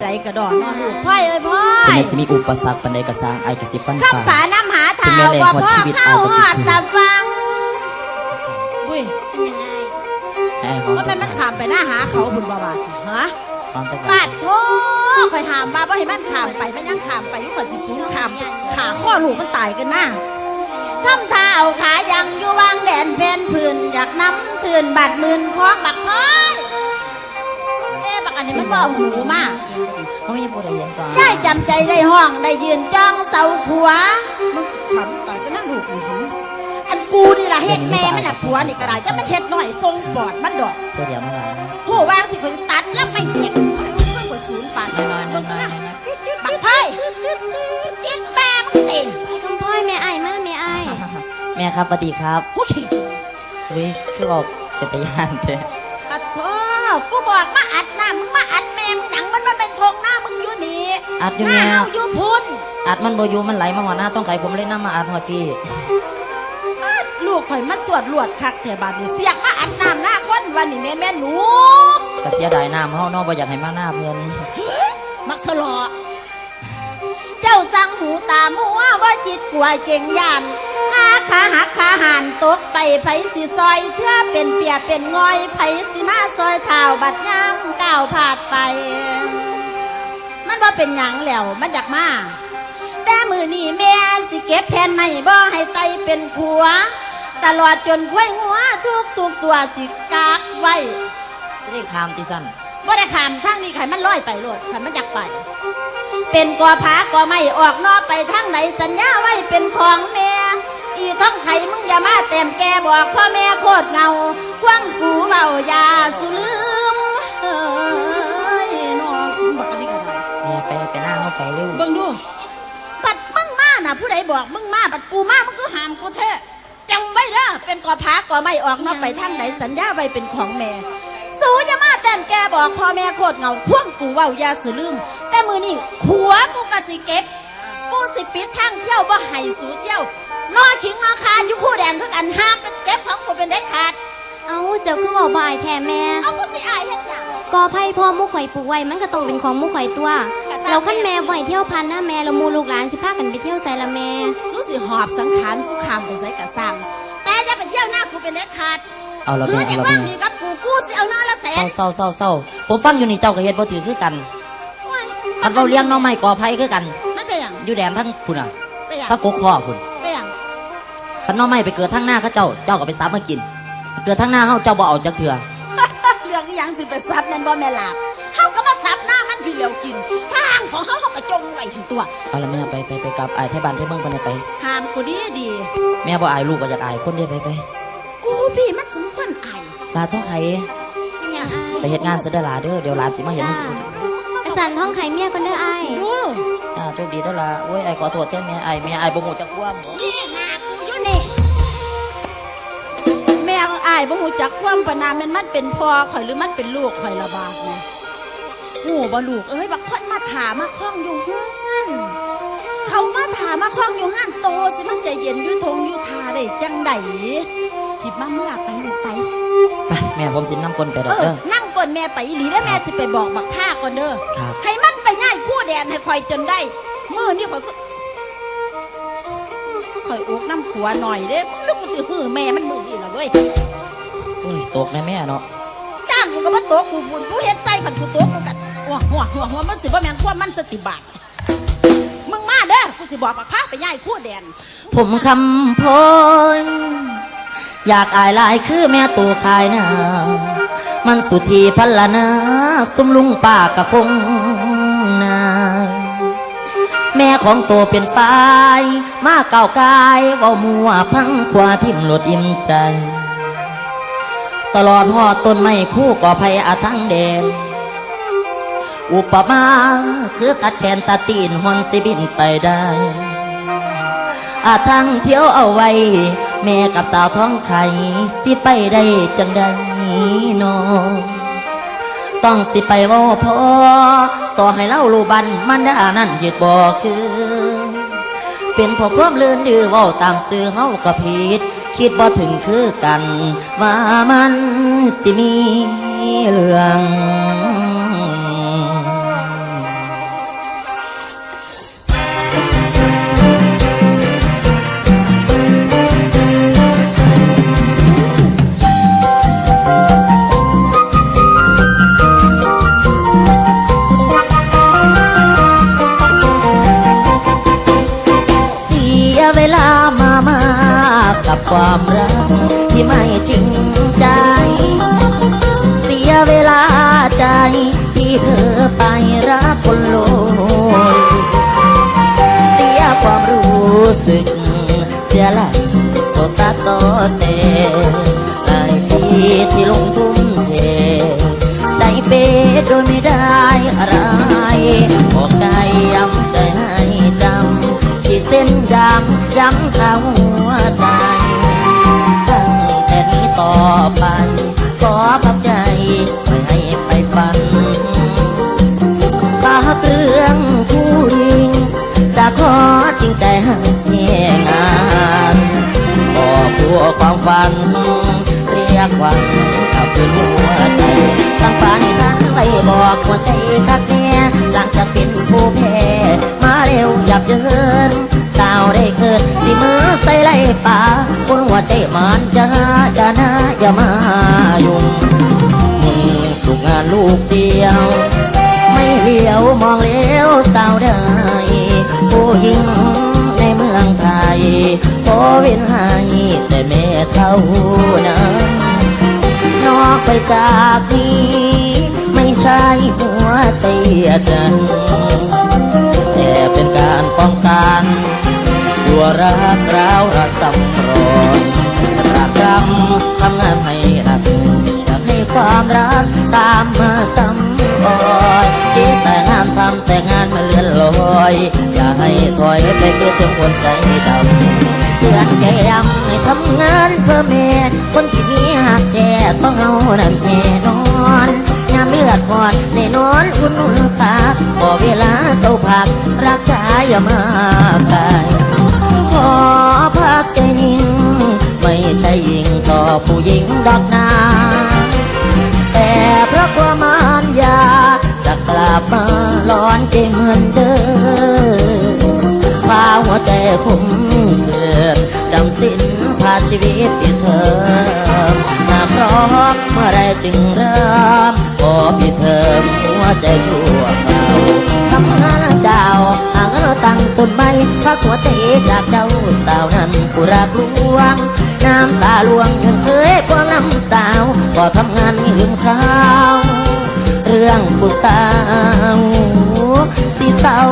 ใจกระดอนนอนลูกพ่อยเอ้ยพ่อเป็นยไงสิมีอุปสรรคปันใดกระสร้างไอ้กระสิฟันข้ามฝ่า ฝาน้ำหาเท้าเป็นแม่แรงว่าของพ่อชีวิตเข้าเอาหก็อดสิตาฟังบุ้ยไอ้ของว่ามันมันขามไปหน้าหาเขาบุญบาบาดฮะความตะบาการดโทคอยหามมาว่าให้มันขามไปมันยังขามไปอยุก่อนสิสูงขามขาข้อลูกมันตายกันหน้าทำท่าเอาขายังอยู่วางแดนเพนพื้นอยากน้ำถื่นบาดมืนคอกบักพ่อยเอ๊ะบักอันนี้มันบ่หูมากเขาไม่พูดอะไรเห็นก่อนยายจำใจได้ห้องได้ยืนจ้องเสาผัวมันขำตายก็นั่นลูกนี่หึอันกูนี่ล่ะเฮ็ดแม่มันน่ะผัวนี่ก็ได้จะมันเฮ็ดหน่อยทรงปอดมันดอกเพื่อเดี๋ยวมาหลังโหวางสิคนตัดแล้วไม่เจ็บมันก็กว่าศูนย์ปานน้อยน้อยน้อยน้อยน้อยบักไพ่จิตแม่มึงสิไอ้กำพ่อยแม่ไอ้ายมาแม่ไอ้ายแม่ครับสวัสดีครับโอ้ยเฮ้ยคือออกเป็นตะย่านเถอะปัดพ่อกูบอกมา อัดอยู่หน้าแม่เฮาอยู่พุ่นอัดมันโบอยูมันไหลมาหัวหน้าต้องไข่ผมเลยน้ำมาอัดหัวพี่ลูกข่อยมาสวดลวดคักแถบาดนี่เสียกมาอัดน้ำหน้าคนวันนี้แม่แม่หนูก็เสียดายน้ำเฮาเนอกบ่อยากให้มาหน้าเพื่อนมักสลอเจ้าสั่งหูตามัวว่าจิตกลัวเก่งยานหาขาหักขาหันตกไปไผสิซอยเพื่อเป็นเปียเป็นงอยไผสิมาซอยเท้าบัดย่ำก้าวผาดไป มันว่าเป็นหยังแล้วมันอยากมาแต่มือนี่แม่สิเก็บแผ่นในบ่ให้ไตเป็นขัว ตลอดจนควยหัวทุกทุกตัวสิกากไว้สิได้คามติสั้นบ่ได้ขามทางนี้ไขมันลอยไปโลดไขมันอยากไป เป็นกอผากอไม่ออกนอกไปทางไหนสัญญาไว้เป็นของแม่อีท้องไข่มึงอย่ามาเต็มแกบอกพ่อแม่โคตรเงาคว้างกูเบาอยาสุลืม ผู้ใดบอกมึงมาปัดกูมามึงก็หามกูเถอะจำไว้เด้อเป็นกอผากอไม่ออกนอกไปทางไหนสัญญาไว้เป็นของแม่สูจะมาแต่นแกบอกพ่อแม่โคตรเหงาพ่วงกูเว้าอยาสือลืม แต่มือนี่ขัวกูกะสิเก็บ กูสิปิดทางเที่ยวว่าให้สูเที่ยวนอขิงนอคาอยู่คู่แดนเพื่อกันห้ามไปเก็บของกูเป็นได้ขาดเอาเจ้าคือเว่าบ่อายแท้แม่เอากูสิอายเฮ็ดหยังกอไผ่พ่อมุกข่อยปลูกไว้มันก็ต้องเป็นของมุกข่อยตัว เราขั้นแม่บ่อยเที่ยวพันหน้าแม่เรามูลูกหลานสิพากันไปเที่ยวไสละแม่สู้สิหอบสังขารสุขามไปใส่กะซังแต่อย่าไปเที่ยวหน้ากูเป็นได้ขาดเอาละคืแม่อจะเอาละว่างแม่ดีกับกูกูสิเอาหน้าละแสเศร้านเศร้าเศร้าเศร้าผมฟังอยู่นี่เจ้าก็เฮ็ดบ่ถือคือกันอันเว้าเลี้ยงน้องใหม่ก่อไผคือกันไม่เป็นหยังอยู่แดนทั้งพุ่นอะเป็นหยังทั้งกกข้อพุ่นเป็นหยังคันน้องใหม่ไปเกิดทั้งหน้าเขาเจ้าเจ้าก็ไปซับมากิน เกิดทั้งหน้าเฮาเจ้าบ่เอาจักเถื่อเรื่องอีหยังสิไปซับแม่นบ่แม่ลาบเฮาก็มาซับ หน้ามันพี่เหลียวกินทางของเฮาเฮาก็จงไว้หันตัว เอาละแม่ไปไปไปกับอายไทยบ้านไทยเมืองเพิ่นให้ไปห้ามกูดีดี แม่บ่อายลูกก็อยากอายคนเดียวไปไปกูพี่มันสมควรอายลาท้องไข่เป็นอย่างอ้ายไปเฮ็ดงานซะเด้อลาเด้อเดี๋ยวหลานสิมาเห็นจ้ามึงสิกระสันท้องไข่เมียกันเด้ออ้ายดูอ่าโชคดีเด้อล่ะโอ้ยไอ้ขอโทษแท้แม่ไอ้แม่ไอ้บ่ฮู้จักความบ่นี่หากูอยู่นี่แม่อายบ่ฮู้จักความปานนาแม่นมันเป็นพ่อข่อยหรือมันเป็นลูกข่อยละบาดนี่โอ้บ่ลูกเอ้ยบักคนมาถามมาคล้องอยู่เฮือนเขามาถามมาคล้องอยู่ห้านโตสิมันใจเย็นอยู่ทงอยู่ทาได้จังไดหยิบมาเมื่อไปลูกไปไปแม่ผมสินำคนไปดเออกอเด้อนั่งก่อนแม่ไปอีหลีแล้วแม่สิไปบอกบักผ้าก่อนเด้อครับให้มันไปง่ายคู่แดนให้คอยจนได้มือนี่คอยก็คอยอกน้ำขัวหน่อยเด้ลูกกูสิหือแม่มันมือนี่ละเว้ยโอ้ยตกแน่แม่เนาะจ้างกูก็มาโตะกูบุญผู้เฮ็ดใส่ขันกูโตะกูกัด หัวหัวหัวหัวมันสิบ่แม่นความมันสติบาทมึงมาเด้อกูสิบอกบักผ้าไปง่ายคู่แดน ผมคำพลอยากอายลายคือแม่ตัวคายหนามันสุธีพันละนาสมลุงป้ากะคงนาแม่ของตัวเป็นฝ่าย มาเก่ากายว่ามัวพังขวาทิมหลดอิ่มใจ ตลอดหอดต้นไม้คู่ก่อภัยอาทั้งแดน อุปมาคือตัดแขนตาตีนหอนสิบินไปได้อาทางเที่ยวเอาไว้ แม่กับสาวท้องไข่สิไปได้จังใดนอต้องสิไปว่าพอสอให้เล่าลูบันมันดานั่นเหตุบ่คือ เป็นพอความเลื่อนดื้อว่าตามสื่อเฮาก็ผิด คิดบ่ถึงคือกัน ว่ามันสิมีเรื่อง ความรักที่ไม่จริงใจ เสียเวลาใจ ที่เธอไปรักคนโลยเสียความรู้สึก เสียลักโตตาโตเตหลายปีที่ลงทุ่มเทใจเปโดยไม่ได้อะไรบอกใจย้ำใจให้จำที่เส้นดำย้ำเขา ความฝัน เรียกวันกับเป็นหัวใจตั้งฝันนั้นไปบอกหัวใจคักแน่หลังจากเป็นผู้แพ้มาเร็วอยากเดินสาวได้เกิดที่มือใส่ไหลป่าบนหัวใจมันจะจะนะอย่ามายุ่งมึงลูกงานลูกเดียว ไม่เลี้ยวมองเลี้ยวสาวได้ เว้นให้แต่แม่เท่านั้นอกไปจากนี้ไม่ใช่หัวใจดันแต่เป็นการป้องกันตัวรักร้าวรักสำรอนตรากตรำทำงานให้รักอยากให้ความรักตามมาซ้ำบ่อย ถอยไปคิดถึงคนใจดำเตือนใจดำให้ทำงานเพื่อแม่คนที่มีหักแท้ต้องเอานั่นแน่นอนยามเลือดพอดในนอนอุ่นอุ่นตาพอเวลาเศร้าพักรักชายอย่ามาไกลขอพักใจนิ่งไม่ใช่ยิงต่อผู้หญิงดอกนาแต่เพราะความมานยาจะกลับมาร้อนใจเหมือนเดิม ใจคุ้มเกินจำสิ้นพาชีวิตเปลี่ยนเธอหากพร้อมเมื่อไรจึงเริ่มขอพี่เธอหัวใจชั่วคราวทำงานเจ้าหาเงินตั้งต้นไม้พักหัวใจจากเจ้าสาวนั้นผู้รักลวงน้ำตาลวงยังเคยกว่าน้ำสาวก็ทำงานไม่ลืมเขาเรื่องบุตรสาว